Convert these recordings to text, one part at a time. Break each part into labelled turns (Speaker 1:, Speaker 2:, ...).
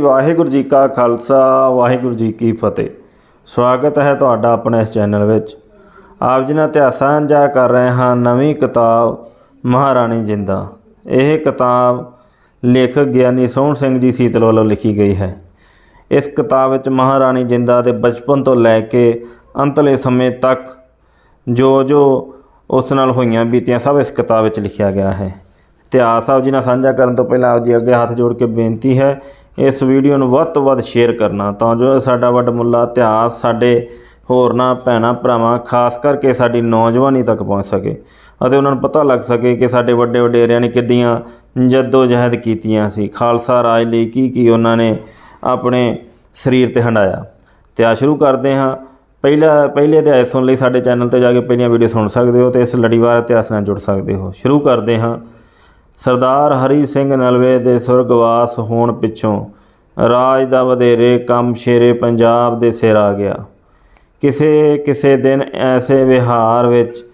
Speaker 1: ਵਾਹਿਗੁਰੂ ਜੀ ਕਾ ਖਾਲਸਾ, ਵਾਹਿਗੁਰੂ ਜੀ ਕੀ ਫਤਿਹ। ਸਵਾਗਤ ਹੈ ਤੁਹਾਡਾ ਆਪਣੇ ਇਸ ਚੈਨਲ ਵਿੱਚ। ਆਪ ਜੀ ਨਾਲ ਇਤਿਹਾਸਾਂ ਸਾਂਝਾ ਕਰ ਰਹੇ ਹਾਂ ਨਵੀਂ ਕਿਤਾਬ, ਮਹਾਰਾਣੀ ਜਿੰਦਾ। ਇਹ ਕਿਤਾਬ ਲੇਖਕ ਗਿਆਨੀ ਸੋਹਣ ਸਿੰਘ ਜੀ ਸੀਤਲ ਵੱਲੋਂ ਲਿਖੀ ਗਈ ਹੈ। ਇਸ ਕਿਤਾਬ ਵਿੱਚ ਮਹਾਰਾਣੀ ਜਿੰਦਾ ਦੇ ਬਚਪਨ ਤੋਂ ਲੈ ਕੇ ਅੰਤਲੇ ਸਮੇਂ ਤੱਕ ਜੋ ਜੋ ਉਸ ਨਾਲ ਹੋਈਆਂ ਬੀਤੀਆਂ ਸਭ ਇਸ ਕਿਤਾਬ ਵਿੱਚ ਲਿਖਿਆ ਗਿਆ ਹੈ। ਇਤਿਹਾਸ ਆਪ ਜੀ ਨਾਲ ਸਾਂਝਾ ਕਰਨ ਤੋਂ ਪਹਿਲਾਂ ਆਪ ਜੀ ਅੱਗੇ ਹੱਥ ਜੋੜ ਕੇ ਬੇਨਤੀ ਹੈ ਇਸ ਵੀਡੀਓ ਨੂੰ ਵੱਧ ਤੋਂ ਵੱਧ ਸ਼ੇਅਰ ਕਰਨਾ। ਤਾਂ ਜੋ ਸਾਡਾ ਵੱਡਮੁੱਲਾ ਇਤਿਹਾਸ, ਸਾਡੇ ਹੋਰਨਾਂ ਭੈਣਾਂ ਭਰਾਵਾਂ, ਖਾਸ ਕਰਕੇ ਸਾਡੀ ਨੌਜਵਾਨੀ ਤੱਕ ਪਹੁੰਚ ਸਕੇ ਅਤੇ ਉਹਨਾਂ ਨੂੰ ਪਤਾ ਲੱਗ ਸਕੇ ਕਿ ਸਾਡੇ ਵੱਡੇ ਵਡੇਰਿਆਂ ਨੇ ਕਿੱਡੀਆਂ ਜੱਦੋ ਜਹਿਦ ਕੀਤੀਆਂ ਸੀ। ਖਾਲਸਾ ਰਾਜ ਲਈ ਕੀ ਕੀ ਉਹਨਾਂ ਨੇ ਆਪਣੇ ਸਰੀਰ ਤੇ ਹੰਡਾਇਆ ਤੇ ਆ ਸ਼ੁਰੂ ਕਰਦੇ ਹਾਂ। ਪਹਿਲਾ, ਪਹਿਲੇ ਇਤਿਹਾਸ ਸੁਣਨ ਲਈ ਸਾਡੇ ਚੈਨਲ ਤੇ ਜਾ ਕੇ ਪਹਿਲੀਆਂ ਵੀਡੀਓ ਸੁਣ ਸਕਦੇ ਹੋ ਤੇ ਇਸ ਲੜੀਵਾਰ ਇਤਿਹਾਸ ਨਾਲ ਜੁੜ ਸਕਦੇ ਹੋ। ਸ਼ੁਰੂ ਕਰਦੇ ਹਾਂ। ਸਰਦਾਰ ਹਰੀ ਸਿੰਘ ਨਲਵੇ ਦੇ ਸੁਰਗਵਾਸ ਹੋਣ ਪਿੱਛੋਂ ਰਾਜ ਦਾ ਵਧੇਰੇ ਕੰਮ ਸ਼ੇਰੇ ਪੰਜਾਬ ਦੇ ਸਿਰ ਆ ਗਿਆ। ਕਿਸੇ ਕਿਸੇ ਦਿਨ ਐਸੇ ਵਿਹਾਰ ਵਿੱਚ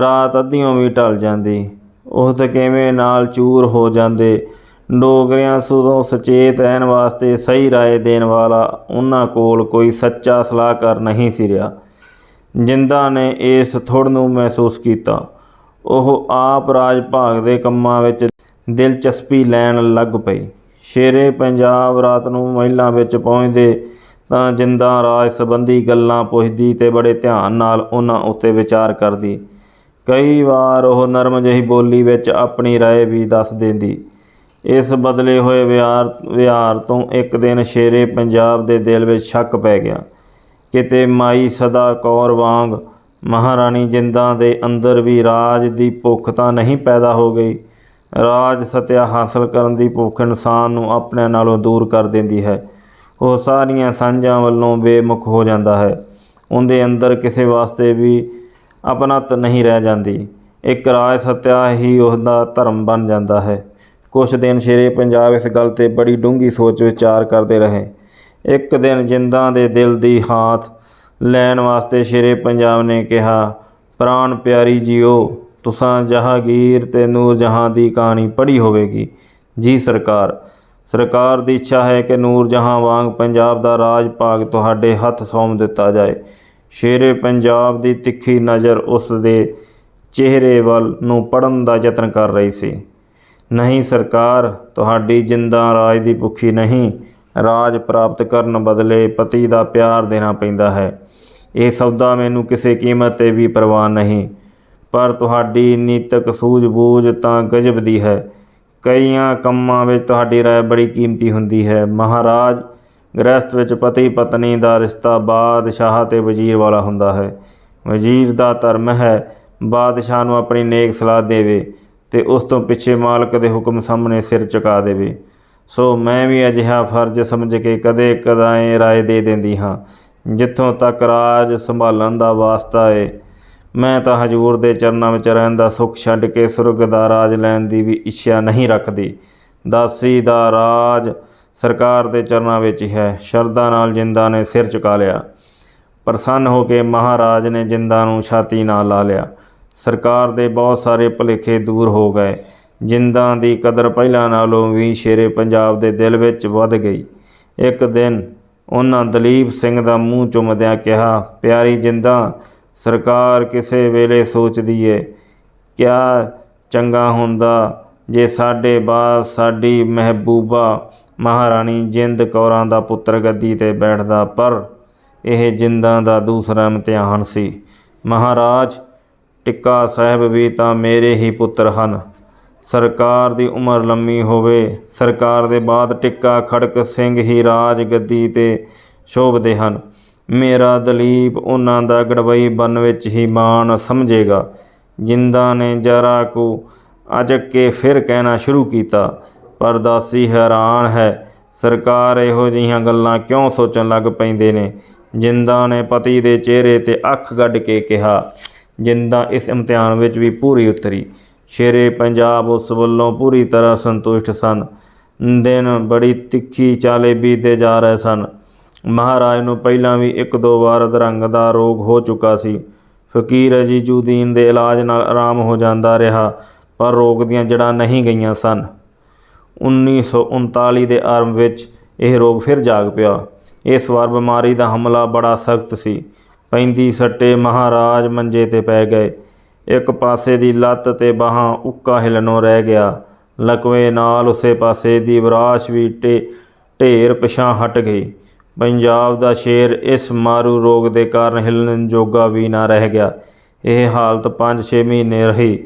Speaker 1: ਰਾਤ ਅੱਧੀਓਂ ਵੀ ਢਲ ਜਾਂਦੀ। ਉਹ ਤਾਂ ਕਿਵੇਂ ਨਾਲ ਚੂਰ ਹੋ ਜਾਂਦੇ। ਡੋਗਰਿਆਂ ਸੁਦੋਂ ਸੁਚੇਤ ਰਹਿਣ ਵਾਸਤੇ ਸਹੀ ਰਾਏ ਦੇਣ ਵਾਲਾ ਉਹਨਾਂ ਕੋਲ ਕੋਈ ਸੱਚਾ ਸਲਾਹਕਾਰ ਨਹੀਂ ਸੀ ਰਿਹਾ। ਜਿੰਦਾ ਨੇ ਇਸ ਥੁੜ ਨੂੰ ਮਹਿਸੂਸ ਕੀਤਾ। ਉਹ ਆਪ ਰਾਜ ਭਾਗ ਦੇ ਕੰਮਾਂ ਵਿੱਚ ਦਿਲਚਸਪੀ ਲੈਣ ਲੱਗ ਪਈ। ਸ਼ੇਰੇ ਪੰਜਾਬ ਰਾਤ ਨੂੰ ਮਹਿਲਾਂ ਵਿੱਚ ਪਹੁੰਚਦੇ ਤਾਂ ਜਿੰਦਾ ਰਾਜ ਸੰਬੰਧੀ ਗੱਲਾਂ ਪੁੱਛਦੀ ਤੇ ਬੜੇ ਧਿਆਨ ਨਾਲ ਉਹਨਾਂ ਉੱਤੇ ਵਿਚਾਰ ਕਰਦੀ। ਕਈ ਵਾਰ ਉਹ ਨਰਮ ਜਿਹੀ ਬੋਲੀ ਵਿੱਚ ਆਪਣੀ ਰਾਏ ਵੀ ਦੱਸ ਦਿੰਦੀ। ਇਸ ਬਦਲੇ ਹੋਏ ਵਿਹਾਰ ਵਿਹਾਰ ਤੋਂ ਇੱਕ ਦਿਨ ਸ਼ੇਰੇ ਪੰਜਾਬ ਦੇ ਦਿਲ ਵਿੱਚ ਸ਼ੱਕ ਪੈ ਗਿਆ। ਕਿਤੇ ਮਾਈ ਸਦਾ ਕੌਰ ਵਾਂਗ ਮਹਾਰਾਣੀ ਜਿੰਦਾਂ ਦੇ ਅੰਦਰ ਵੀ ਰਾਜ ਦੀ ਭੁੱਖ ਤਾਂ ਨਹੀਂ ਪੈਦਾ ਹੋ ਗਈ। ਰਾਜ ਸਤਿਆ ਹਾਸਲ ਕਰਨ ਦੀ ਭੁੱਖ ਇਨਸਾਨ ਨੂੰ ਆਪਣੇ ਨਾਲੋਂ ਦੂਰ ਕਰ ਦਿੰਦੀ ਹੈ। ਉਹ ਸਾਰੀਆਂ ਸਾਂਝਾਂ ਵੱਲੋਂ ਬੇਮੁਖ ਹੋ ਜਾਂਦਾ ਹੈ। ਉਹਦੇ ਅੰਦਰ ਕਿਸੇ ਵਾਸਤੇ ਵੀ ਆਪਣਤ ਨਹੀਂ ਰਹਿ ਜਾਂਦੀ। ਇੱਕ ਰਾਜ ਸਤਿਆ ਹੀ ਉਹਦਾ ਧਰਮ ਬਣ ਜਾਂਦਾ ਹੈ। ਕੁਝ ਦਿਨ ਸ਼ੇਰੇ ਪੰਜਾਬ ਇਸ ਗੱਲ ਤੇ ਬੜੀ ਡੂੰਘੀ ਸੋਚ ਵਿਚਾਰ ਕਰਦੇ ਰਹੇ। ਇੱਕ ਦਿਨ ਜਿੰਦਾਂ ਦੇ ਦਿਲ ਦੀ ਹਾਥ ਲੈਣ ਵਾਸਤੇ ਸ਼ੇਰੇ ਪੰਜਾਬ ਨੇ ਕਿਹਾ ਪ੍ਰਾਣ ਪਿਆਰੀ ਜੀਓ, ਤੁਸਾਂ ਜਹਾਂਗੀਰ ਤੇ ਨੂਰ ਜਹਾਂ ਦੀ ਕਹਾਣੀ ਪੜ੍ਹੀ ਹੋਵੇਗੀ। ਜੀ ਸਰਕਾਰ ਸਰਕਾਰ ਦੀ ਇੱਛਾ ਹੈ ਕਿ ਨੂਰ ਜਹਾਂ ਵਾਂਗ ਪੰਜਾਬ ਦਾ ਰਾਜ ਭਾਗ ਤੁਹਾਡੇ ਹੱਥ ਸੌਂਪ ਦਿੱਤਾ ਜਾਏ। ਸ਼ੇਰੇ ਪੰਜਾਬ ਦੀ ਤਿੱਖੀ ਨਜ਼ਰ ਉਸ ਦੇ ਚਿਹਰੇ ਵੱਲ ਨੂੰ ਪੜਨ ਦਾ ਯਤਨ ਕਰ ਰਹੀ ਸੀ। ਨਹੀਂ ਸਰਕਾਰ, ਤੁਹਾਡੀ ਜਿੰਦਾ ਰਾਜ ਦੀ ਭੁੱਖੀ ਨਹੀਂ, ਰਾਜ ਪ੍ਰਾਪਤ ਕਰਨ ਬਦਲੇ ਪਤੀ ਦਾ ਪਿਆਰ ਦੇਣਾ ਪੈਂਦਾ ਹੈ। ਇਹ ਸੌਦਾ ਮੈਨੂੰ ਕਿਸੇ ਕੀਮਤ ਤੇ ਵੀ ਪਰਵਾਹ ਨਹੀਂ। ਪਰ ਤੁਹਾਡੀ ਨੀਤਕ ਸੂਝ-ਬੂਝ ਤਾਂ ਗਜਬ ਦੀ ਹੈ। ਕਈਆਂ ਕੰਮਾਂ ਵਿੱਚ ਤੁਹਾਡੀ ਰਾਏ ਬੜੀ ਕੀਮਤੀ ਹੁੰਦੀ ਹੈ। ਮਹਾਰਾਜ ਗ੍ਰਹਿਸਥ ਵਿੱਚ ਪਤੀ ਪਤਨੀ ਦਾ ਰਿਸ਼ਤਾ ਬਾਦਸ਼ਾਹ ਤੇ ਵਜ਼ੀਰ ਵਾਲਾ ਹੁੰਦਾ ਹੈ। ਵਜ਼ੀਰ ਦਾ ਧਰਮ ਹੈ, ਬਾਦਸ਼ਾਹ ਨੂੰ ਆਪਣੀ ਨੇਕ ਸਲਾਹ ਦੇਵੇ ਤੇ ਉਸ ਤੋਂ ਪਿੱਛੇ ਮਾਲਕ ਦੇ ਹੁਕਮ ਸਾਹਮਣੇ ਸਿਰ ਝੁਕਾ ਦੇਵੇ। ਸੋ ਮੈਂ ਵੀ ਅਜਿਹਾ ਫਰਜ਼ ਸਮਝ ਕੇ ਕਦੇ ਕਦਾਏ ਰਾਏ ਦੇ ਦਿੰਦੀ ਹਾਂ। ਜਿੱਥੋਂ ਤੱਕ ਰਾਜ ਸੰਭਾਲਣ ਦਾ ਵਾਸਤਾ ਏ, ਮੈਂ ਤਾਂ ਹਜੂਰ ਦੇ ਚਰਨਾਂ ਵਿੱਚ ਰਹਿਣ ਦਾ ਸੁੱਖ ਛੱਡ ਕੇ ਸੁਰਗ ਦਾ ਰਾਜ ਲੈਣ ਦੀ ਵੀ ਇੱਛਾ ਨਹੀਂ ਰੱਖਦੀ। ਦਾਸੀ ਦਾ ਰਾਜ ਸਰਕਾਰ ਦੇ ਚਰਨਾਂ ਵਿੱਚ ਹੈ, ਸ਼ਰਧਾ ਨਾਲ ਜਿੰਦਾ ਨੇ ਸਿਰ ਚੁਕਾ ਲਿਆ। ਪ੍ਰਸੰਨ ਹੋ ਕੇ ਮਹਾਰਾਜ ਨੇ ਜਿੰਦਾ ਨੂੰ ਛਾਤੀ ਨਾਲ ਲਾ ਲਿਆ। ਸਰਕਾਰ ਦੇ ਬਹੁਤ ਸਾਰੇ ਭੁਲੇਖੇ ਦੂਰ ਹੋ ਗਏ। ਜਿੰਦਾਂ ਦੀ ਕਦਰ ਪਹਿਲਾਂ ਨਾਲੋਂ ਵੀ ਸ਼ੇਰੇ ਪੰਜਾਬ ਦੇ ਦਿਲ ਵਿੱਚ ਵੱਧ ਗਈ। ਇੱਕ ਦਿਨ ਉਹਨਾਂ ਦਲੀਪ ਸਿੰਘ ਦਾ ਮੂੰਹ ਚੁੰਮਦਿਆਂ ਕਿਹਾ, ਪਿਆਰੀ ਜਿੰਦਾ, ਸਰਕਾਰ ਕਿਸੇ ਵੇਲੇ ਸੋਚਦੀ ਏ। ਕਿਆ ਚੰਗਾ ਹੁੰਦਾ ਜੇ ਸਾਡੇ ਬਾਅਦ ਸਾਡੀ ਮਹਿਬੂਬਾ ਮਹਾਰਾਣੀ ਜਿੰਦ ਕੌਰਾਂ ਦਾ ਪੁੱਤਰ ਗੱਦੀ ਤੇ ਬੈਠਦਾ, ਪਰ ਇਹ ਜਿੰਦਾਂ ਦਾ ਦੂਸਰਾ ਇਮਤਿਹਾਨ ਸੀ। ਮਹਾਰਾਜ, ਟਿੱਕਾ ਸਾਹਿਬ ਵੀ ਤਾਂ ਮੇਰੇ ਹੀ ਪੁੱਤਰ ਹਨ। ਸਰਕਾਰ ਦੀ ਉਮਰ ਲੰਮੀ ਹੋਵੇ। ਸਰਕਾਰ ਦੇ ਬਾਅਦ ਟਿੱਕਾ, ਖੜਕ ਸਿੰਘ ਹੀ ਰਾਜ ਗੱਦੀ ਤੇ ਸ਼ੋਭਦੇ ਹਨ। ਮੇਰਾ ਦਲੀਪ ਉਹਨਾਂ ਦਾ ਗੜਬਈ ਬਨ ਵਿੱਚ ਹੀ ਮਾਣ ਸਮਝੇਗਾ। ਜਿੰਦਾ ਨੇ ਜਰਾ ਕੋ ਅਜਕ ਕੇ ਫਿਰ ਕਹਿਣਾ ਸ਼ੁਰੂ ਕੀਤਾ, ਪਰ ਦਾਸੀ ਹੈਰਾਨ ਹੈ, ਸਰਕਾਰ ਇਹੋ ਜਿਹੀਆਂ ਗੱਲਾਂ ਕਿਉਂ ਸੋਚਣ ਲੱਗ ਪੈਂਦੇ ਨੇ? ਜਿੰਦਾ ਨੇ ਪਤੀ ਦੇ ਚਿਹਰੇ ਤੇ ਅੱਖ ਗੱਡ ਕੇ ਕਿਹਾ, ਜਿੰਦਾ ਇਸ ਇਮਤਿਹਾਨ ਵਿੱਚ ਵੀ ਪੂਰੀ ਉਤਰੀ। ਸ਼ੇਰੇ ਪੰਜਾਬ ਉਸ ਵੱਲੋਂ ਪੂਰੀ ਤਰ੍ਹਾਂ ਸੰਤੁਸ਼ਟ ਸਨ। ਦਿਨ ਬੜੀ ਤਿੱਖੀ ਚਾਲੇ ਬੀਤਦੇ ਜਾ ਰਹੇ ਸਨ। ਮਹਾਰਾਜ ਨੂੰ ਪਹਿਲਾਂ ਵੀ ਇੱਕ ਦੋ ਵਾਰ ਅਧਰੰਗ ਦਾ ਰੋਗ ਹੋ ਚੁੱਕਾ ਸੀ। ਫਕੀਰ ਅਜੀਜੂਦੀਨ ਦੇ ਇਲਾਜ ਨਾਲ ਆਰਾਮ ਹੋ ਜਾਂਦਾ ਰਿਹਾ, ਪਰ ਰੋਗ ਦੀਆਂ ਜੜ੍ਹਾਂ ਨਹੀਂ ਗਈਆਂ ਸਨ। 1939 ਦੇ ਆਰੰਭ ਵਿੱਚ ਇਹ ਰੋਗ ਫਿਰ ਜਾਗ ਪਿਆ। ਇਸ ਵਾਰ ਬਿਮਾਰੀ ਦਾ ਹਮਲਾ ਬੜਾ ਸਖਤ ਸੀ। ਪੈਂਦੀ ਸੱਟੇ ਮਹਾਰਾਜ ਮੰਜੇ ਤੇ ਪੈ ਗਏ। ਇੱਕ ਪਾਸੇ ਦੀ ਲੱਤ ਤੇ ਬਾਹਾਂ ਉੱਕਾ ਹਿਲਣੋਂ ਰਹਿ ਗਿਆ। ਲਕਵੇ ਨਾਲ ਉਸੇ ਪਾਸੇ ਦੀ ਵਿਰਾਸ਼ ਵੀ ਢੇ, ਢੇਰ ਪਿਛਾਂ ਹਟ ਗਈ। ਪੰਜਾਬ ਦਾ ਸ਼ੇਰ ਇਸ ਮਾਰੂ ਰੋਗ ਦੇ ਕਾਰਨ ਹਿਲਣ ਜੋਗਾ ਵੀ ਨਾ ਰਹਿ ਗਿਆ। ਇਹ ਹਾਲਤ 5-6 ਮਹੀਨੇ ਰਹੀ।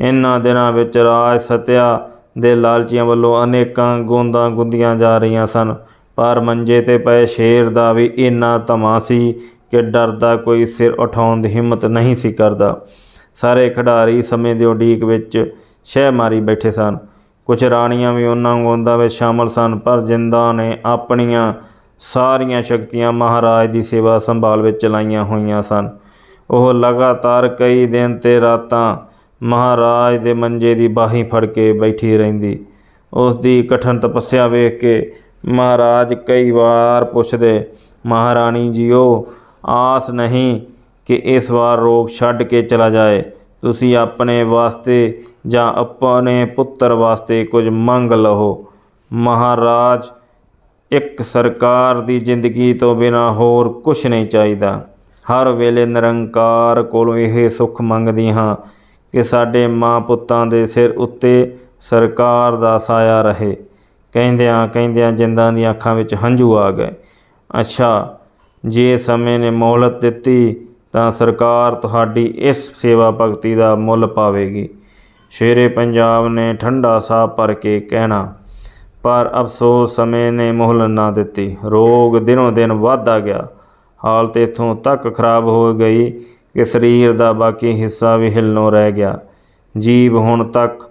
Speaker 1: ਇਹਨਾਂ ਦਿਨਾਂ ਵਿੱਚ ਰਾਜ ਸਤਿਆ ਦੇ ਲਾਲਚੀਆਂ ਵੱਲੋਂ ਅਨੇਕਾਂ ਗੋਂਦਾਂ ਗੁੰਦੀਆਂ ਜਾ ਰਹੀਆਂ ਸਨ। ਪਰ ਮੰਜੇ ਤੇ ਪਏ ਸ਼ੇਰ ਦਾ ਵੀ ਇੰਨਾ ਧਮਾ ਸੀ ਕਿ ਡਰਦਾ ਕੋਈ ਸਿਰ ਉਠਾਉਣ ਦੀ ਹਿੰਮਤ ਨਹੀਂ ਸੀ ਕਰਦਾ। ਸਾਰੇ ਖਿਡਾਰੀ ਸਮੇਂ ਦੀ ਉਡੀਕ ਵਿੱਚ ਸ਼ਹਿ ਮਾਰੀ ਬੈਠੇ ਸਨ। ਕੁਝ ਰਾਣੀਆਂ ਵੀ ਉਹਨਾਂ ਗੋਂਦਾਂ ਵਿੱਚ ਸ਼ਾਮਲ ਸਨ, ਪਰ ਜਿੰਦਾ ਨੇ ਆਪਣੀਆਂ ਸਾਰੀਆਂ ਸ਼ਕਤੀਆਂ ਮਹਾਰਾਜ ਦੀ ਸੇਵਾ ਸੰਭਾਲ ਵਿੱਚ ਚਲਾਈਆਂ ਹੋਈਆਂ ਸਨ। ਉਹ ਲਗਾਤਾਰ ਕਈ ਦਿਨ ਤੇ ਰਾਤਾਂ ਮਹਾਰਾਜ ਦੇ ਮੰਜੇ ਦੀ ਬਾਹੀ ਫੜ ਕੇ ਬੈਠੀ ਰਹਿੰਦੀ। ਉਸ ਦੀ ਕਠਨ ਤਪੱਸਿਆ ਵੇਖ ਕੇ ਮਹਾਰਾਜ ਕਈ ਵਾਰ ਪੁੱਛਦੇ, ਮਹਾਰਾਣੀ ਜੀਓ, ਆਸ ਨਹੀਂ ਕਿ ਇਸ ਵਾਰ ਰੋਗ ਛੱਡ ਕੇ ਚਲਾ ਜਾਏ। ਤੁਸੀਂ ਆਪਣੇ ਵਾਸਤੇ ਜਾਂ ਆਪਣੇ ਪੁੱਤਰ ਵਾਸਤੇ ਕੁਝ ਮੰਗ ਲਹੋ। ਮਹਾਰਾਜ, ਇੱਕ ਸਰਕਾਰ ਦੀ ਜ਼ਿੰਦਗੀ ਤੋਂ ਬਿਨਾ ਹੋਰ ਕੁਝ ਨਹੀਂ ਚਾਹੀਦਾ। ਹਰ ਵੇਲੇ ਨਿਰੰਕਾਰ ਕੋਲੋਂ ਇਹ ਸੁੱਖ ਮੰਗਦੀ ਹਾਂ ਕਿ ਸਾਡੇ ਮਾਂ ਪੁੱਤਾਂ ਦੇ ਸਿਰ ਉੱਤੇ ਸਰਕਾਰ ਦਾ ਸਾਇਆ ਰਹੇ। ਕਹਿੰਦਿਆਂ ਕਹਿੰਦਿਆਂ ਜਿੰਦਾਂ ਦੀਆਂ ਅੱਖਾਂ ਵਿੱਚ ਹੰਝੂ ਆ ਗਏ। ਅੱਛਾ, ਜੇ ਸਮੇਂ ਨੇ ਮੋਹਲਤ ਦਿੱਤੀ ਤਾਂ ਸਰਕਾਰ ਤੁਹਾਡੀ ਇਸ ਸੇਵਾ ਭਗਤੀ ਦਾ ਮੁੱਲ ਪਾਵੇਗੀ। ਸ਼ੇਰੇ ਪੰਜਾਬ ਨੇ ਠੰਡਾ ਸਾਹ ਭਰ ਕੇ ਕਹਿਣਾ, ਪਰ ਅਫਸੋਸ ਸਮੇਂ ਨੇ ਮੋਹਲਤ ਨਾ ਦਿੱਤੀ। ਰੋਗ ਦਿਨੋਂ ਦਿਨ ਵੱਧਦਾ ਗਿਆ। ਹਾਲਤ ਇੱਥੋਂ ਤੱਕ ਖਰਾਬ ਹੋ ਗਈ ਕਿ ਸਰੀਰ ਦਾ ਬਾਕੀ ਹਿੱਸਾ ਵੀ ਹਿੱਲਣੋਂ ਰਹਿ ਗਿਆ। ਜੀਵ ਹੁਣ ਤੱਕ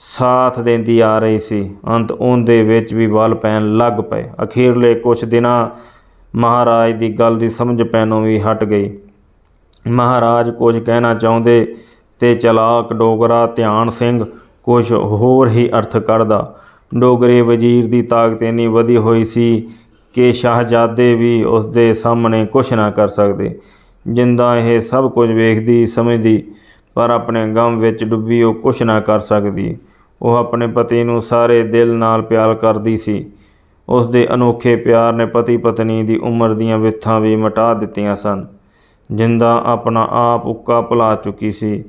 Speaker 1: ਸਾਥ ਦਿੰਦੀ ਆ ਰਹੀ ਸੀ। ਅੰਤ ਉਹਦੇ ਵਿੱਚ ਵੀ ਵੱਲ ਪੈਣ ਲੱਗ ਪਏ। ਅਖੀਰਲੇ ਕੁਝ ਦਿਨਾਂ ਮਹਾਰਾਜ ਦੀ ਗੱਲ ਦੀ ਸਮਝ ਪੈਣੋਂ ਵੀ ਹਟ ਗਈ। ਮਹਾਰਾਜ ਕੁਝ ਕਹਿਣਾ ਚਾਹੁੰਦੇ ਤੇ ਚਲਾਕ ਡੋਗਰਾ ਧਿਆਨ ਸਿੰਘ ਕੁਝ ਹੋਰ ਹੀ ਅਰਥ ਕੱਢਦਾ। ਡੋਗਰੇ ਵਜ਼ੀਰ ਦੀ ਤਾਕਤ ਇੰਨੀ ਵਧੀ ਹੋਈ ਸੀ ਕਿ ਸ਼ਾਹਜ਼ਾਦੇ ਵੀ ਉਸ ਦੇ ਸਾਹਮਣੇ ਕੁਝ ਨਾ ਕਰ ਸਕਦੇ। ਜਿੰਦਾ ਇਹ ਸਭ ਕੁਝ ਵੇਖਦੀ, ਸਮਝਦੀ, ਪਰ ਆਪਣੇ ਗਮ ਵਿੱਚ ਡੁੱਬੀ ਉਹ ਕੁਝ ਨਾ ਕਰ ਸਕਦੀ। ਉਹ ਆਪਣੇ ਪਤੀ ਨੂੰ ਸਾਰੇ ਦਿਲ ਨਾਲ ਪਿਆਰ ਕਰਦੀ ਸੀ। ਉਸ ਦੇ ਅਨੋਖੇ ਪਿਆਰ ਨੇ ਪਤੀ ਪਤਨੀ ਦੀ ਉਮਰ ਦੀਆਂ ਵਿਥਾਂ ਵੀ ਮਿਟਾ ਦਿੱਤੀਆਂ ਸਨ। ਜਿੰਦਾ ਆਪਣਾ ਆਪ ਉੱਕਾ ਭੁਲਾ ਚੁੱਕੀ ਸੀ।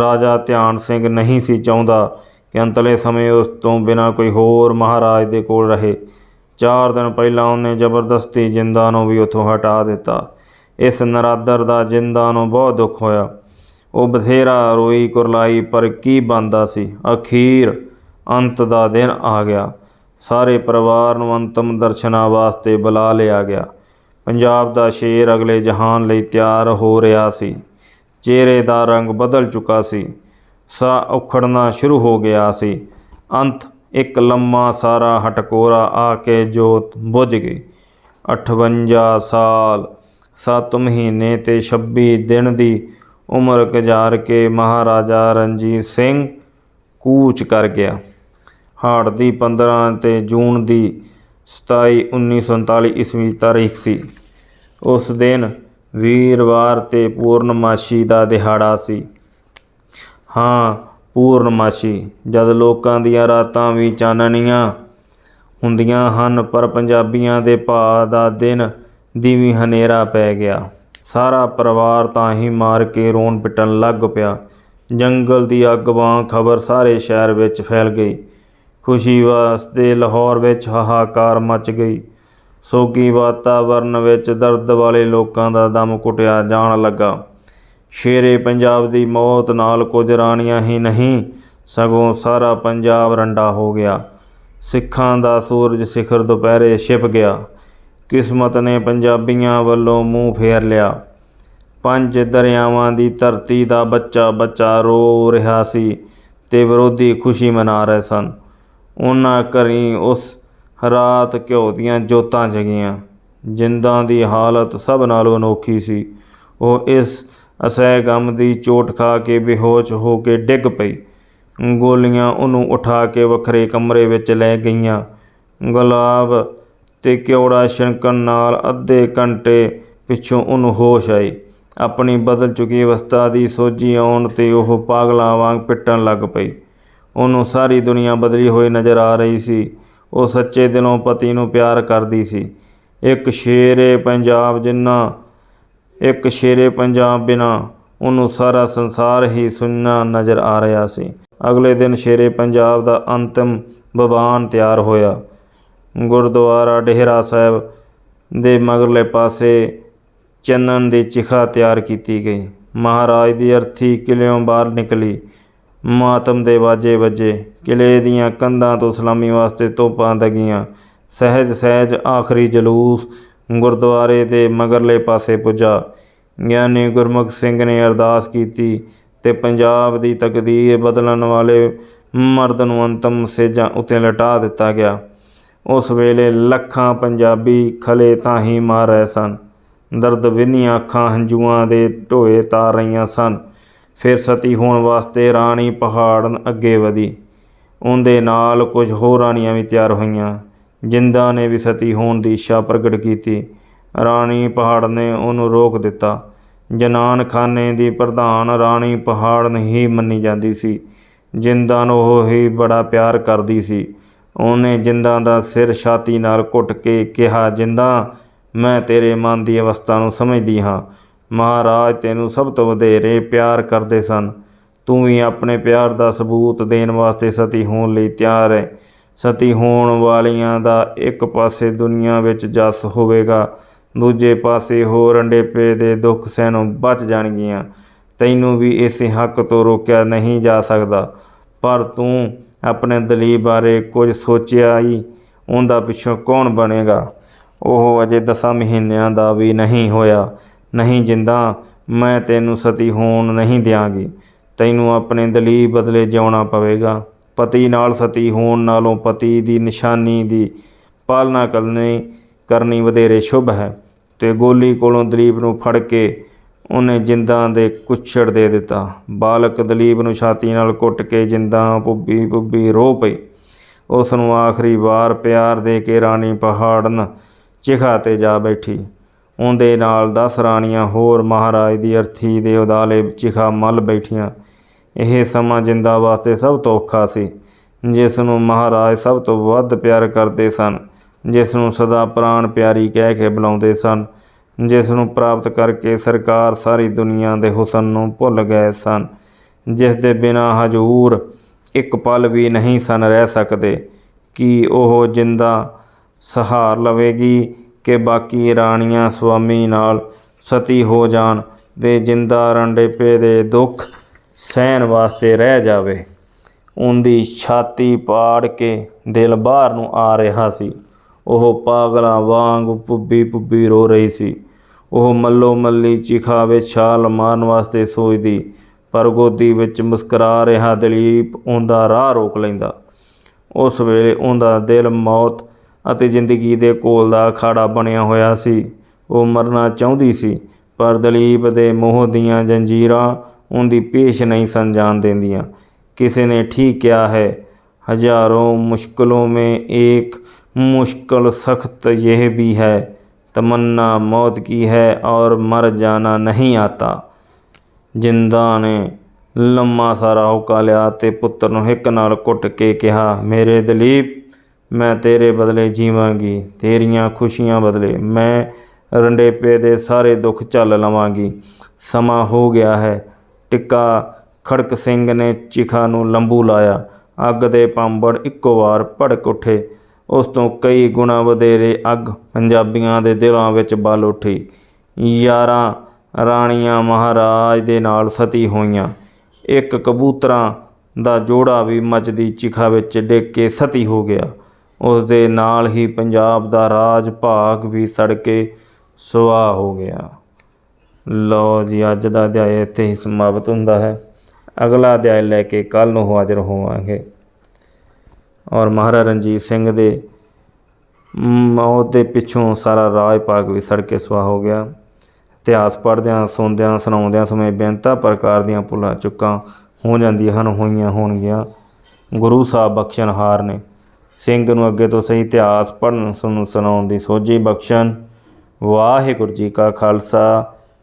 Speaker 1: ਰਾਜਾ ਧਿਆਨ ਸਿੰਘ ਨਹੀਂ ਸੀ ਚਾਹੁੰਦਾ ਕਿ ਅੰਤਲੇ ਸਮੇਂ ਉਸ ਤੋਂ ਬਿਨਾਂ ਕੋਈ ਹੋਰ ਮਹਾਰਾਜ ਦੇ ਕੋਲ ਰਹੇ। ਚਾਰ ਦਿਨ ਪਹਿਲਾਂ ਉਹਨੇ ਜ਼ਬਰਦਸਤੀ ਜਿੰਦਾ ਨੂੰ ਵੀ ਉੱਥੋਂ ਹਟਾ ਦਿੱਤਾ। ਇਸ ਨਰਾਦਰ ਦਾ ਜਿੰਦਾ ਨੂੰ ਬਹੁਤ ਦੁੱਖ ਹੋਇਆ। ਉਹ ਬਥੇਰਾ ਰੋਈ ਕੁਰਲਾਈ, ਪਰ ਕੀ ਬੰਦਾ ਸੀ? ਅਖੀਰ ਅੰਤ ਦਾ ਦਿਨ ਆ ਗਿਆ। ਸਾਰੇ ਪਰਿਵਾਰ ਨੂੰ ਅੰਤਮ ਦਰਸ਼ਨਾਂ ਵਾਸਤੇ ਬੁਲਾ ਲਿਆ ਗਿਆ। ਪੰਜਾਬ ਦਾ ਸ਼ੇਰ ਅਗਲੇ ਜਹਾਨ ਲਈ ਤਿਆਰ ਹੋ ਰਿਹਾ ਸੀ। ਚਿਹਰੇ ਦਾ ਰੰਗ ਬਦਲ ਚੁੱਕਾ ਸੀ। ਸਾਹ ਉਖੜਨਾ ਸ਼ੁਰੂ ਹੋ ਗਿਆ ਸੀ। ਅੰਤ ਇੱਕ ਲੰਮਾ ਸਾਰਾ ਹਟਕੋਰਾ ਆ ਕੇ ਜੋਤ ਬੁਝ ਗਈ। 58 ਸਾਲ 7 ਮਹੀਨੇ ਤੇ 26 ਦਿਨ ਦੀ ਉਮਰ ਗੁਜ਼ਾਰ ਕੇ ਮਹਾਰਾਜਾ ਰਣਜੀਤ ਸਿੰਘ ਕੂਚ ਕਰ ਗਿਆ। ਹਾੜ ਦੀ 15 ਤੇ ਜੂਨ ਦੀ 27 1939 ਈਸਵੀ ਤਾਰੀਖ ਸੀ। ਉਸ ਦਿਨ ਵੀਰਵਾਰ ਤੇ ਪੂਰਨਮਾਸ਼ੀ ਦਾ ਦਿਹਾੜਾ ਸੀ। ਹਾਂ, ਪੂਰਨਮਾਸ਼ੀ। ਜਦ ਲੋਕਾਂ ਦੀਆਂ ਰਾਤਾਂ ਵੀ ਚਾਨਣੀਆਂ ਹੁੰਦੀਆਂ ਹਨ, ਪਰ ਪੰਜਾਬੀਆਂ ਦੇ ਭਾ ਦਾ ਦਿਨ ਦੀ ਵੀ ਹਨੇਰਾ ਪੈ ਗਿਆ। ਸਾਰਾ ਪਰਿਵਾਰ ਤਾਂ ਹੀ ਮਾਰ ਕੇ ਰੋਣ ਪਿੱਟਣ ਲੱਗ ਪਿਆ। ਜੰਗਲ ਦੀ ਅੱਗ ਵਾਂ ਖਬਰ ਸਾਰੇ ਸ਼ਹਿਰ ਵਿੱਚ ਫੈਲ ਗਈ। ਖੁਸ਼ੀ ਵਾਸਤੇ ਲਾਹੌਰ ਵਿੱਚ ਹਾਹਾਕਾਰ ਮਚ ਗਈ। ਸੋਗੀ ਵਾਤਾਵਰਨ ਵਿੱਚ ਦਰਦ ਵਾਲੇ ਲੋਕਾਂ ਦਾ ਦਮ ਘੁੱਟਿਆ ਜਾਣ ਲੱਗਾ। ਸ਼ੇਰੇ ਪੰਜਾਬ ਦੀ ਮੌਤ ਨਾਲ ਕੁਝ ਰਾਣੀਆਂ ਹੀ ਨਹੀਂ, ਸਗੋਂ ਸਾਰਾ ਪੰਜਾਬ ਰੰਡਾ ਹੋ ਗਿਆ। ਸਿੱਖਾਂ ਦਾ ਸੂਰਜ ਸਿਖਰ ਦੁਪਹਿਰੇ ਛਿਪ ਗਿਆ। ਕਿਸਮਤ ਨੇ ਪੰਜਾਬੀਆਂ ਵੱਲੋਂ ਮੂੰਹ ਫੇਰ ਲਿਆ। ਪੰਜ ਦਰਿਆਵਾਂ ਦੀ ਧਰਤੀ ਦਾ ਬੱਚਾ ਬੱਚਾ ਰੋ ਰਿਹਾ ਸੀ ਤੇ ਵਿਰੋਧੀ ਖੁਸ਼ੀ ਮਨਾ ਰਹੇ ਸਨ। ਉਹਨਾਂ ਘਰੀ ਉਸ ਰਾਤ ਘਿਓ ਦੀਆਂ ਜੋਤਾਂ ਜਗੀਆਂ। ਜਿੰਦਾਂ ਦੀ ਹਾਲਤ ਸਭ ਨਾਲੋਂ ਅਨੋਖੀ ਸੀ। ਉਹ ਇਸ ਅਸਹਿ ਗਮ ਦੀ ਚੋਟ ਖਾ ਕੇ ਬੇਹੋਸ਼ ਹੋ ਕੇ ਡਿੱਗ ਪਈ। ਗੋਲੀਆਂ ਉਹਨੂੰ ਉਠਾ ਕੇ ਵੱਖਰੇ ਕਮਰੇ ਵਿੱਚ ਲੈ ਗਈਆਂ। ਗੁਲਾਬ ਤੇ ਕਿਉੜਾ ਛਿਣਕਣ ਨਾਲ ਅੱਧੇ ਘੰਟੇ ਪਿੱਛੋਂ ਉਹਨੂੰ ਹੋਸ਼ ਆਈ। ਆਪਣੀ ਬਦਲ ਚੁੱਕੀ ਅਵਸਥਾ ਦੀ ਸੋਝੀ ਆਉਣ ਤੇ ਉਹ ਪਾਗਲਾਂ ਵਾਂਗ ਪਿੱਟਣ ਲੱਗ ਪਈ। ਉਹਨੂੰ ਸਾਰੀ ਦੁਨੀਆ ਬਦਲੀ ਹੋਈ ਨਜ਼ਰ ਆ ਰਹੀ ਸੀ। ਉਹ ਸੱਚੇ ਦਿਲੋਂ ਪਤੀ ਨੂੰ ਪਿਆਰ ਕਰਦੀ ਸੀ। ਇੱਕ ਸ਼ੇਰੇ ਪੰਜਾਬ ਜਿੰਨਾ, ਇੱਕ ਸ਼ੇਰੇ ਪੰਜਾਬ ਬਿਨਾ, ਉਹਨੂੰ ਸਾਰਾ ਸੰਸਾਰ ਹੀ ਸੁੰਨਾ ਨਜ਼ਰ ਆ ਰਿਹਾ ਸੀ। ਅਗਲੇ ਦਿਨ ਸ਼ੇਰੇ ਪੰਜਾਬ ਦਾ ਅੰਤਿਮ ਬਵਾਨ ਤਿਆਰ ਹੋਇਆ। ਗੁਰਦੁਆਰਾ ਡੇਹਰਾ ਸਾਹਿਬ ਦੇ ਮਗਰਲੇ ਪਾਸੇ ਚੰਨਨ ਦੀ ਚਿਖਾ ਤਿਆਰ ਕੀਤੀ ਗਈ। ਮਹਾਰਾਜ ਦੀ ਅਰਥੀ ਕਿਲਿਓਂ ਬਾਹਰ ਨਿਕਲੀ। ਮਾਤਮ ਦੇ ਵਾਜੇ ਵੱਜੇ। ਕਿਲ੍ਹੇ ਦੀਆਂ ਕੰਧਾਂ ਤੋਂ ਸਲਾਮੀ ਵਾਸਤੇ ਤੋਪਾਂ ਦਗੀਆਂ। ਸਹਿਜ ਸਹਿਜ ਆਖਰੀ ਜਲੂਸ ਗੁਰਦੁਆਰੇ ਦੇ ਮਗਰਲੇ ਪਾਸੇ ਪੁੱਜਾ। ਗਿਆਨੀ ਗੁਰਮੁਖ ਸਿੰਘ ਨੇ ਅਰਦਾਸ ਕੀਤੀ ਤੇ ਪੰਜਾਬ ਦੀ ਤਕਦੀਰ ਬਦਲਣ ਵਾਲੇ ਮਰਦ ਨੂੰ ਅੰਤਮ ਸੇਜਾਂ ਉੱਤੇ ਲਟਾ ਦਿੱਤਾ ਗਿਆ। ਉਸ ਵੇਲੇ ਲੱਖਾਂ ਪੰਜਾਬੀ ਖਲੇ ਤਾਂ ਹੀ ਮਾਰ ਰਹੇ ਸਨ। ਦਰਦ ਵਿੰਨੀਆਂ ਅੱਖਾਂ ਹੰਝੂਆਂ ਦੇ ਢੋਏ ਤਾਰ ਰਹੀਆਂ ਸਨ। ਫਿਰ ਸਤੀ ਹੋਣ ਵਾਸਤੇ ਰਾਣੀ ਪਹਾੜਨ ਅੱਗੇ ਵਧੀ। ਉਹਦੇ ਨਾਲ ਕੁਝ ਹੋਰ ਰਾਣੀਆਂ ਵੀ ਤਿਆਰ ਹੋਈਆਂ। ਜਿੰਦਾ ਨੇ ਵੀ ਸਤੀ ਹੋਣ ਦੀ ਇੱਛਾ ਪ੍ਰਗਟ ਕੀਤੀ, ਰਾਣੀ ਪਹਾੜ ਨੇ ਉਹਨੂੰ ਰੋਕ ਦਿੱਤਾ। ਜਨਾਨ ਖਾਨੇ ਦੀ ਪ੍ਰਧਾਨ ਰਾਣੀ ਪਹਾੜ ਹੀ ਮੰਨੀ ਜਾਂਦੀ ਸੀ। ਜਿੰਦਾ ਨੂੰ ਉਹ ਹੀ ਬੜਾ ਪਿਆਰ ਕਰਦੀ ਸੀ। ਉਹਨੇ ਜਿੰਦਾ ਦਾ ਸਿਰ ਛਾਤੀ ਨਾਲ ਘੁੱਟ ਕੇ ਕਿਹਾ, ਜਿੰਦਾ, ਮੈਂ ਤੇਰੇ ਮਨ ਦੀ ਅਵਸਥਾ ਨੂੰ ਸਮਝਦੀ ਹਾਂ। ਮਹਾਰਾਜ ਤੈਨੂੰ ਸਭ ਤੋਂ ਵਧੇਰੇ ਪਿਆਰ ਕਰਦੇ ਸਨ। ਤੂੰ ਵੀ ਆਪਣੇ ਪਿਆਰ ਦਾ ਸਬੂਤ ਦੇਣ ਵਾਸਤੇ ਸਤੀ ਹੋਣ ਲਈ ਤਿਆਰ ਹੈ। ਸਤੀ ਹੋਣ ਵਾਲੀਆਂ ਦਾ ਇੱਕ ਪਾਸੇ ਦੁਨੀਆ ਵਿੱਚ ਜਸ ਹੋਵੇਗਾ, ਦੂਜੇ ਪਾਸੇ ਹੋਰ ਅੰਡੇਪੇ ਦੇ ਦੁੱਖ ਸਹਿਣੋਂ ਬਚ ਜਾਣਗੀਆਂ। ਤੈਨੂੰ ਵੀ ਇਸੇ ਹੱਕ ਤੋਂ ਰੋਕਿਆ ਨਹੀਂ ਜਾ ਸਕਦਾ। ਪਰ ਤੂੰ ਆਪਣੇ ਦਲੀ ਬਾਰੇ ਕੁਝ ਸੋਚਿਆ ਹੀ ਉਹਦਾ ਪਿੱਛੋਂ ਕੌਣ ਬਣੇਗਾ? ਉਹ ਅਜੇ ਦਸਾਂ ਮਹੀਨਿਆਂ ਦਾ ਵੀ ਨਹੀਂ ਹੋਇਆ। ਨਹੀਂ ਜਿੰਦਾ, ਮੈਂ ਤੈਨੂੰ ਸਤੀ ਹੋਣ ਨਹੀਂ ਦਿਆਂਗੀ। ਤੈਨੂੰ ਆਪਣੇ ਦਲੀਪ ਬਦਲੇ ਜਿਉਣਾ ਪਵੇਗਾ। ਪਤੀ ਨਾਲ ਸਤੀ ਹੋਣ ਨਾਲੋਂ ਪਤੀ ਦੀ ਨਿਸ਼ਾਨੀ ਦੀ ਪਾਲਣਾ ਕਰਨੀ ਕਰਨੀ ਵਧੇਰੇ ਸ਼ੁਭ ਹੈ। ਤੇ ਗੋਲੀ ਕੋਲੋਂ ਦਲੀਪ ਨੂੰ ਫੜ ਕੇ ਉਹਨੇ ਜਿੰਦਾਂ ਦੇ ਕੁੱਛੜ ਦੇ ਦਿੱਤਾ। ਬਾਲਕ ਦਲੀਪ ਨੂੰ ਛਾਤੀ ਨਾਲ ਕੁੱਟ ਕੇ ਜਿੰਦਾਂ ਪੁੱਬੀ ਪੁੱਬੀ ਰੋ ਪਈ। ਉਸ ਨੂੰ ਆਖਰੀ ਵਾਰ ਪਿਆਰ ਦੇ ਕੇ ਰਾਣੀ ਪਹਾੜਨ ਚਿਖਾ ਤੇ ਜਾ ਬੈਠੀ। ਉਹਦੇ ਨਾਲ 10 ਰਾਣੀਆਂ ਹੋਰ ਮਹਾਰਾਜ ਦੀ ਅਰਥੀ ਦੇ ਉਦਾਲੇ ਚਿਖਾ ਮੱਲ ਬੈਠੀਆਂ। ਇਹ ਸਮਾਂ ਜਿੰਦਾ ਵਾਸਤੇ ਸਭ ਤੋਂ ਔਖਾ ਸੀ। ਜਿਸ ਨੂੰ ਮਹਾਰਾਜ ਸਭ ਤੋਂ ਵੱਧ ਪਿਆਰ ਕਰਦੇ ਸਨ, ਜਿਸ ਨੂੰ ਸਦਾ ਪ੍ਰਾਣ ਪਿਆਰੀ ਕਹਿ ਕੇ ਬੁਲਾਉਂਦੇ ਸਨ, ਜਿਸ ਨੂੰ ਪ੍ਰਾਪਤ ਕਰਕੇ ਸਰਕਾਰ ਸਾਰੀ ਦੁਨੀਆ ਦੇ ਹੁਸਨ ਨੂੰ ਭੁੱਲ ਗਏ ਸਨ, ਜਿਸ ਦੇ ਬਿਨਾ ਹਜੂਰ ਇੱਕ ਪਲ ਵੀ ਨਹੀਂ ਸਨ ਰਹਿ ਸਕਦੇ। ਕਿ ਉਹ ਜਿੰਦਾ ਸਹਾਰ ਲਵੇਗੀ ਕਿ ਬਾਕੀ ਰਾਣੀਆਂ ਸੁਆਮੀ ਨਾਲ ਸਤੀ ਹੋ ਜਾਣ ਤੇ ਜਿੰਦਾ ਰੰਡੇਪੇ ਦੇ ਦੁੱਖ ਸਹਿਣ ਵਾਸਤੇ ਰਹਿ ਜਾਵੇ। ਉਹਦੀ ਛਾਤੀ ਪਾੜ ਕੇ ਦਿਲ ਬਾਹਰ ਨੂੰ ਆ ਰਿਹਾ ਸੀ। ਉਹ ਪਾਗਲਾਂ ਵਾਂਗ ਪੁੱਬੀ ਪੁੱਬੀ ਰੋ ਰਹੀ ਸੀ। ਉਹ ਮੱਲੋ ਮੱਲੀ ਚਿਖਾ ਵਿੱਚ ਛਾਲ ਮਾਰਨ ਵਾਸਤੇ ਸੋਚਦੀ, ਪਰ ਗੋਦੀ ਵਿੱਚ ਮੁਸਕਰਾ ਰਿਹਾ ਦਲੀਪ ਉਹਦਾ ਰਾਹ ਰੋਕ ਲੈਂਦਾ। ਉਸ ਵੇਲੇ ਉਹਦਾ ਦਿਲ ਮੌਤ ਅਤੇ ਜ਼ਿੰਦਗੀ ਦੇ ਕੋਲ ਦਾ ਅਖਾੜਾ ਬਣਿਆ ਹੋਇਆ ਸੀ। ਉਹ ਮਰਨਾ ਚਾਹੁੰਦੀ ਸੀ, ਪਰ ਦਲੀਪ ਦੇ ਮੋਹ ਦੀਆਂ ਜੰਜੀਰਾਂ ਉਹਦੀ ਪੇਸ਼ ਨਹੀਂ ਸਨ ਜਾਣ ਦੇਂਦੀਆਂ। किसी ने ठीक किया है हजारों मुश्किलों में एक मुश्किल सख्त यह भी है तमन्ना मौत की है और मर जाना नहीं आता ਜਿੰਦਾ ਨੇ ਲੰਮਾ ਸਾਰਾ ਹੋਕਾ ਲਿਆ ਤੇ ਪੁੱਤਰ ਨੂੰ ਹਿੱਕ ਨਾਲ ਕੁੱਟ ਕੇ ਕਿਹਾ, ਮੇਰੇ ਦਲੀਪ, ਮੈਂ ਤੇਰੇ ਬਦਲੇ ਜੀਵਾਂਗੀ। ਤੇਰੀਆਂ ਖੁਸ਼ੀਆਂ ਬਦਲੇ ਮੈਂ ਰੰਡੇਪੇ ਦੇ ਸਾਰੇ ਦੁੱਖ ਝੱਲ ਲਵਾਂਗੀ। ਸਮਾਂ ਹੋ ਗਿਆ ਹੈ। ਟਿੱਕਾ, ਖੜਕ ਸਿੰਘ ਨੇ ਚਿਖਾ ਨੂੰ ਲੰਬੂ ਲਾਇਆ। ਅੱਗ ਦੇ ਪੰਬੜ ਇੱਕੋ ਵਾਰ ਭੜਕ ਉੱਠੇ। ਉਸ ਤੋਂ ਕਈ ਗੁਣਾ ਵਧੇਰੇ ਅੱਗ ਪੰਜਾਬੀਆਂ ਦੇ ਦਿਲਾਂ ਵਿੱਚ ਬਲ ਉੱਠੀ। ਯਾਰਾਂ ਰਾਣੀਆਂ ਮਹਾਰਾਜ ਦੇ ਨਾਲ ਸਤੀ ਹੋਈਆਂ। ਇੱਕ ਕਬੂਤਰਾਂ ਦਾ ਜੋੜਾ ਵੀ ਮੱਚਦੀ ਚਿਖਾ ਵਿੱਚ ਡਿੱਗ ਕੇ ਸਤੀ ਹੋ ਗਿਆ। ਉਸ ਦੇ ਨਾਲ ਹੀ ਪੰਜਾਬ ਦਾ ਰਾਜ ਭਾਗ ਵੀ ਸੜ ਕੇ ਸੁਆਹ ਹੋ ਗਿਆ। ਲਓ ਜੀ, ਅੱਜ ਦਾ ਅਧਿਆਇ ਇੱਥੇ ਹੀ ਸਮਾਪਤ ਹੁੰਦਾ ਹੈ। ਅਗਲਾ ਅਧਿਆਇ ਲੈ ਕੇ ਕੱਲ ਨੂੰ ਹਾਜ਼ਰ ਹੋਵਾਂਗੇ। ਔਰ ਮਹਾਰਾਜਾ ਰਣਜੀਤ ਸਿੰਘ ਦੇ ਮੌਤ ਦੇ ਪਿੱਛੋਂ ਸਾਰਾ ਰਾਜ ਭਾਗ ਵੀ ਸੜ ਕੇ ਸੁਆਹ ਹੋ ਗਿਆ। ਇਤਿਹਾਸ ਪੜ੍ਹਦਿਆਂ, ਸੁਣਦਿਆਂ, ਸੁਣਾਉਂਦਿਆਂ ਸਮੇਂ ਬੇਅੰਤਾਂ ਪ੍ਰਕਾਰ ਦੀਆਂ ਭੁੱਲਾਂ, ਚੁੱਕਾਂ ਹੋ ਜਾਂਦੀਆਂ ਹਨ, ਹੋਈਆਂ ਹੋਣਗੀਆਂ। ਗੁਰੂ ਸਾਹਿਬ ਬਖਸ਼ਣਹਾਰ ਨੇ। ਸਿੰਘ ਨੂੰ ਅੱਗੇ ਤੋਂ ਸਹੀ ਇਤਿਹਾਸ ਪੜ੍ਹਨ ਸੁਣ ਸੁਣਾਉਣ ਦੀ ਸੋਝੀ ਬਖਸ਼ਣ। ਵਾਹਿਗੁਰੂ ਜੀ ਕਾ ਖਾਲਸਾ।